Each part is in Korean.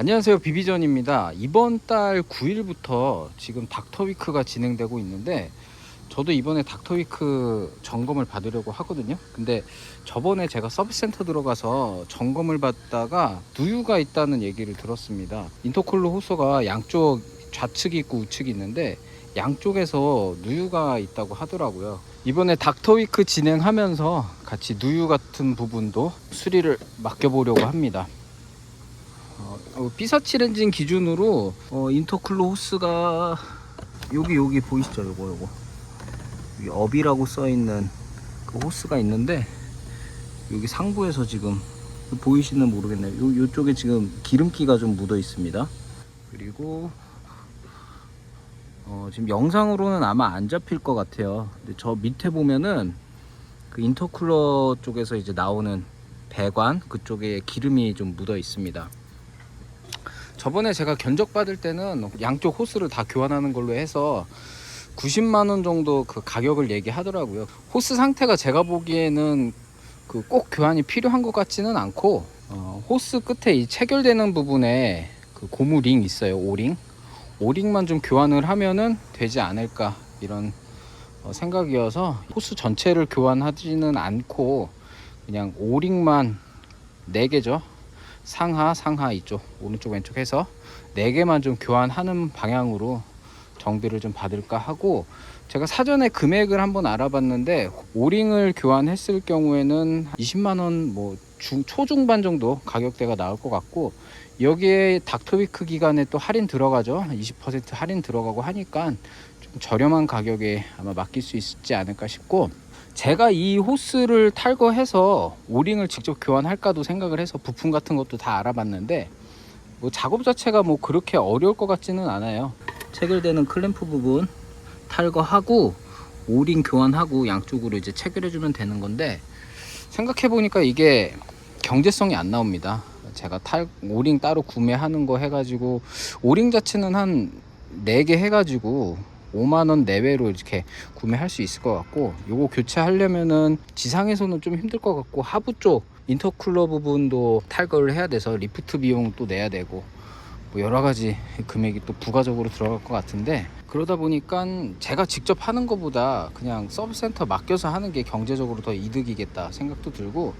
안녕하세요. 비비전입니다. 이번 달 9일부터 지금 닥터위크가 진행되고 있는데 저도 이번에 닥터위크 점검을 받으려고 하거든요. 근데 저번에 제가 서비스센터 들어가서 점검을 받다가 누유가 있다는 얘기를 들었습니다. 인터쿨러 호스가 양쪽 좌측이 있고 우측이 있는데 양쪽에서 누유가 있다고 하더라고요. 이번에 닥터위크 진행하면서 같이 누유 같은 부분도 수리를 맡겨보려고 합니다 어, 피사칠 엔진 기준으로 어, 인터쿨러 호스가 여기 여기 보이시죠? 요거 요거. 여기 업이라고 써있는 그 호스가 있는데 여기 상부에서 지금 보이시는 모르겠네요. 요, 요쪽에 지금 기름기가 좀 묻어 있습니다. 그리고 어, 지금 영상으로는 아마 안 잡힐 것 같아요. 근데 저 밑에 보면은 그 인터쿨러 쪽에서 이제 나오는 배관 그쪽에 기름이 좀 묻어 있습니다 저번에 제가 견적 받을 때는 양쪽 호스를 다 교환하는 걸로 해서 90만 원 정도 그 가격을 얘기하더라고요. 호스 상태가 제가 보기에는 그 꼭 교환이 필요한 것 같지는 않고 어, 호스 끝에 이 체결되는 부분에 그 고무 링 있어요. 오링. 오링만 좀 교환을 하면은 되지 않을까 이런 어, 생각이어서 호스 전체를 교환하지는 않고 그냥 오링만 4개죠. 상하 상하 이쪽 오른쪽 왼쪽 해서 네 개만 좀 교환하는 방향으로 정비를 좀 받을까 하고 제가 사전에 금액을 한번 알아봤는데 오링을 교환했을 경우에는 20만 원뭐 초중반 정도 가격대가 나올 것 같고 여기에 닥터위크 기간에 또 할인 들어가죠. 20% 할인 들어가고 하니까 좀 저렴한 가격에 아마 맡길 수 있지 않을까 싶고 제가 이 호스를 탈거해서 오링을 직접 교환할까도 생각을 해서 부품 같은 것도 다 알아봤는데 뭐 작업 자체가 뭐 그렇게 어려울 것 같지는 않아요. 체결되는 클램프 부분 탈거하고 오링 교환하고 양쪽으로 이제 체결해 주면 되는 건데 생각해 보니까 이게 경제성이 안 나옵니다. 제가 탈 오링 따로 구매하는 거 해가지고 오링 자체는 한 4개 해가지고 5만원 내외로 이렇게 구매할 수 있을 것 같고 요거 교체하려면은 지상에서는 좀 힘들 것 같고 하부 쪽 인터쿨러 부분도 탈거를 해야 돼서 리프트 비용 또 내야 되고 뭐 여러 가지 금액이 또 부가적으로 들어갈 것 같은데 그러다 보니까 제가 직접 하는 것보다 그냥 서비스센터 맡겨서 하는 게 경제적으로 더 이득이겠다 생각도 들고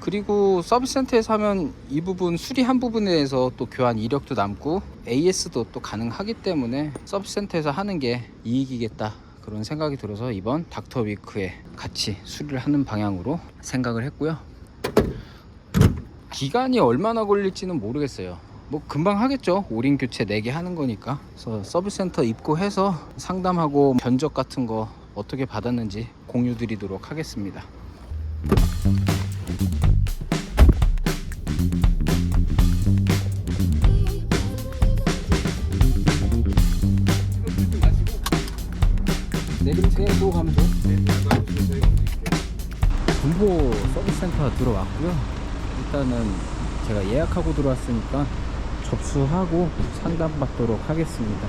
그리고 서비스 센터에서 하면 이 부분 수리한 부분에 대해서 또 교환 이력도 남고 AS도 또 가능하기 때문에 서비스 센터에서 하는 게 이익이겠다. 그런 생각이 들어서 이번 닥터위크에 같이 수리를 하는 방향으로 생각을 했고요. 기간이 얼마나 걸릴지는 모르겠어요. 뭐 금방 하겠죠. 오링 교체 4개 하는 거니까. 그래서 서비스 센터 입고해서 상담하고 견적 같은 거 어떻게 받았는지 공유 드리도록 하겠습니다 세또 가면 돼. 군보 서비스 센터 들어왔고요. 일단은 제가 예약하고 들어왔으니까 접수하고 상담받도록 하겠습니다.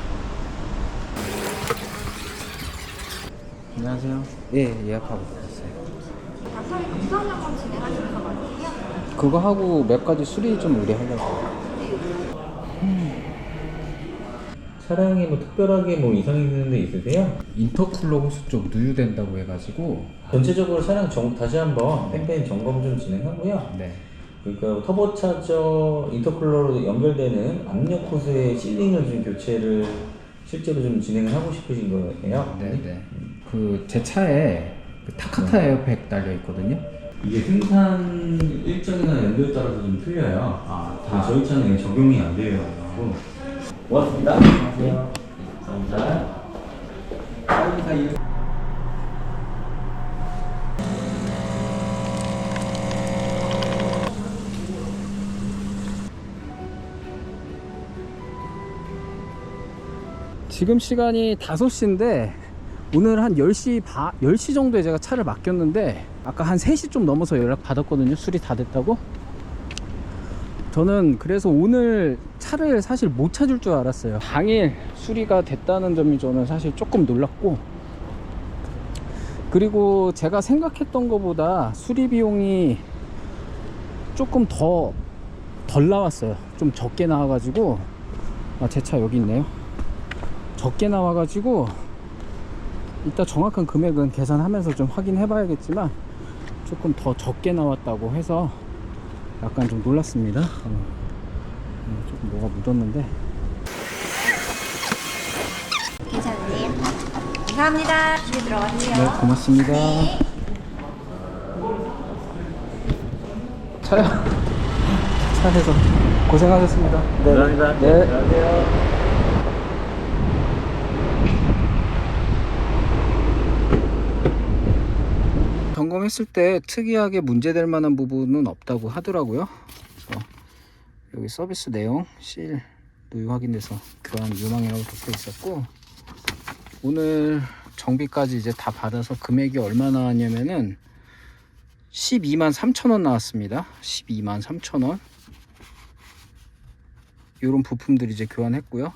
안녕하세요. 예, 예약하고 들어왔어요. 약사리 공사명만 진행하시는 거 맞으세요? 그거 하고 몇 가지 수리 좀 의뢰하려고. 차량에 뭐 특별하게 뭐 이상이 있는 데 있으세요? 인터쿨러 호스 쪽 누유된다고 해가지고. 전체적으로 차량 정, 다시 한번 뺑뺑 점검 좀 진행하고요. 네. 그러니까 터보차저 인터쿨러로 연결되는 압력 호스의 실링을 좀 교체를 실제로 좀 진행을 하고 싶으신 거예요? 네네. 그 제 차에 그 타카타 에어백 달려 있거든요. 이게 생산 일정이나 연도에 따라서 좀 틀려요. 아, 아, 저희 차는 적용이 안 돼요. 고맙습니다. 안녕하세요. 감사합니다. 지금 시간이 5시인데 오늘 한 10시 바, 10시 정도에 제가 차를 맡겼는데 아까 한 3시 좀 넘어서 연락 받았거든요. 수리 다 됐다고. 저는 그래서 오늘 차를 사실 못 찾을 줄 알았어요. 당일 수리가 됐다는 점이 저는 사실 조금 놀랐고 그리고 제가 생각했던 것보다 수리 비용이 조금 더 덜 나왔어요. 좀 적게 나와 가지고 아, 제 차 여기 있네요. 적게 나와가지고 이따 정확한 금액은 계산하면서 좀 확인해 봐야겠지만 조금 더 적게 나왔다고 해서 약간 좀 놀랐습니다. 어, 음, 조금 뭐가 묻었는데 괜찮으세요? 감사합니다. 집에 들어가세요. 네 고맙습니다. 차야 차에서 고생하셨습니다. 네. 감사합니다. 네. 안녕하세요. 점검했을 때 특이하게 문제될 만한 부분은 없다고 하더라고요. 그래서 여기 서비스 내용 실 누유 확인돼서 교환 유망이라고 적혀 있었고 오늘 정비까지 이제 다 받아서 금액이 얼마 나왔냐면은 12만 3천 원 나왔습니다. 12만 3천 원. 이런 부품들 이제 교환했고요.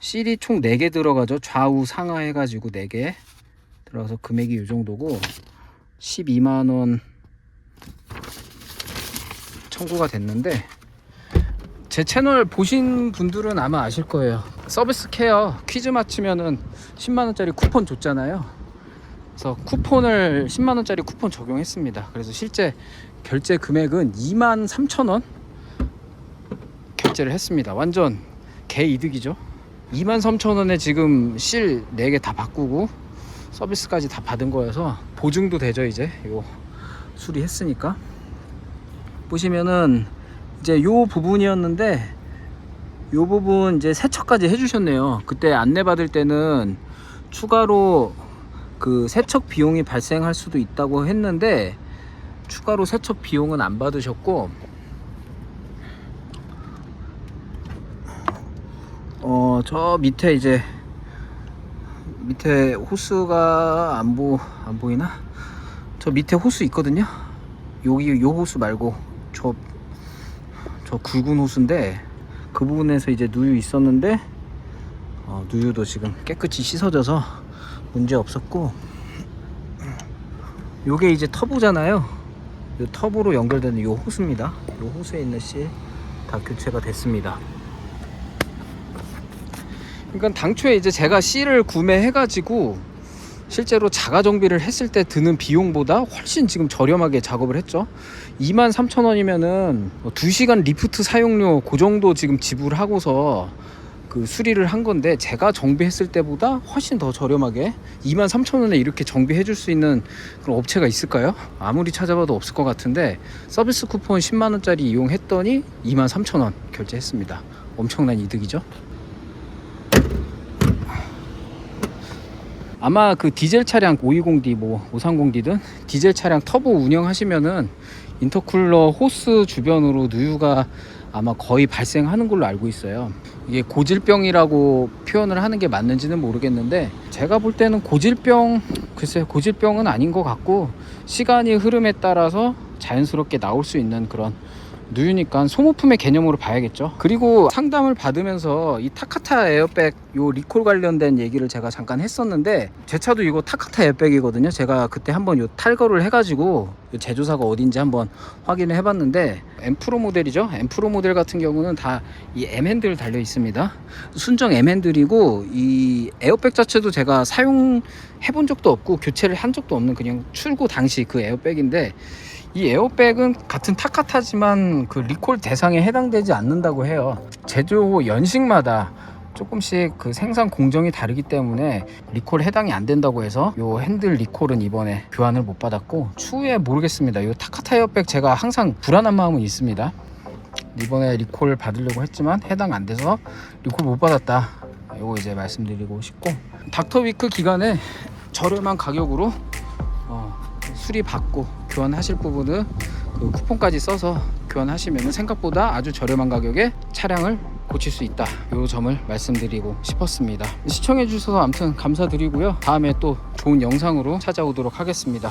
실이 총 4개 들어가죠. 좌우 상하 해가지고 4개 들어가서 금액이 이 정도고 12만원 청구가 됐는데 제 채널 보신 분들은 아마 아실 거예요. 서비스 케어 퀴즈 맞추면은 10만원짜리 쿠폰 줬잖아요. 그래서 쿠폰을 10만원짜리 쿠폰 적용했습니다. 그래서 실제 결제 금액은 2만 3천원 결제를 했습니다. 완전 개이득이죠. 2만 3천원에 지금 실 4개 다 바꾸고 서비스까지 다 받은 거여서 보증도 되죠 이제? 요 수리했으니까. 보시면은 이제 요 부분이었는데 요 부분 이제 세척까지 해주셨네요. 그때 안내 받을 때는 추가로 그 세척 비용이 발생할 수도 있다고 했는데 추가로 세척 비용은 안 받으셨고 어 저 밑에 이제 밑에 호스가 안, 보, 안 보이나? 저 밑에 호스 있거든요? 여기 요 호스 말고 저, 저 굵은 호스인데 그 부분에서 이제 누유 있었는데 어, 누유도 지금 깨끗이 씻어져서 문제 없었고 요게 이제 터보잖아요 요 터보로 연결되는 요 호스입니다 요 호스에 있는 씨다 교체가 됐습니다 그러니까 당초에 이제 제가 C를 구매해가지고 실제로 자가 정비를 했을 때 드는 비용보다 훨씬 지금 저렴하게 작업을 했죠. 23,000원이면은 2시간 리프트 사용료 그 정도 지금 지불하고서 그 수리를 한 건데 제가 정비했을 때보다 훨씬 더 저렴하게 23,000원에 이렇게 정비해 줄 수 있는 그런 업체가 있을까요? 아무리 찾아봐도 없을 것 같은데 서비스 쿠폰 10만 원짜리 이용했더니 23,000원 결제했습니다. 엄청난 이득이죠. 아마 그 디젤 차량 520D 뭐 530D든 디젤 차량 터보 운영하시면은 인터쿨러 호스 주변으로 누유가 아마 거의 발생하는 걸로 알고 있어요. 이게 고질병이라고 표현을 하는 게 맞는지는 모르겠는데 제가 볼 때는 고질병 글쎄요 고질병은 아닌 것 같고 시간이 흐름에 따라서 자연스럽게 나올 수 있는 그런 누유니까 소모품의 개념으로 봐야겠죠. 그리고 상담을 받으면서 이 타카타 에어백 요 리콜 관련된 얘기를 제가 잠깐 했었는데 제 차도 이거 타카타 에어백이거든요. 제가 그때 한번 요 탈거를 해가지고 요 제조사가 어딘지 한번 확인을 해봤는데 M 프로 모델이죠. M 프로 모델 같은 경우는 다 이 M 핸들 달려 있습니다. 순정 M 핸들이고 이 에어백 자체도 제가 사용해 본 적도 없고 교체를 한 적도 없는 그냥 출고 당시 그 에어백인데 이 에어백은 같은 타카타지만 그 리콜 대상에 해당되지 않는다고 해요. 제조 연식마다 조금씩 그 생산 공정이 다르기 때문에 리콜 해당이 안 된다고 해서 요 핸들 리콜은 이번에 교환을 못 받았고 추후에 모르겠습니다. 요 타카타 에어백 제가 항상 불안한 마음은 있습니다. 이번에 리콜 받으려고 했지만 해당 안 돼서 리콜 못 받았다. 요거 이제 말씀드리고 싶고 닥터위크 기간에 저렴한 가격으로 어, 수리 받고 교환하실 부분은 그 쿠폰까지 써서 교환하시면 생각보다 아주 저렴한 가격에 차량을 고칠 수 있다. 이 점을 말씀드리고 싶었습니다. 시청해 주셔서 아무튼 감사드리고요. 다음에 또 좋은 영상으로 찾아오도록 하겠습니다.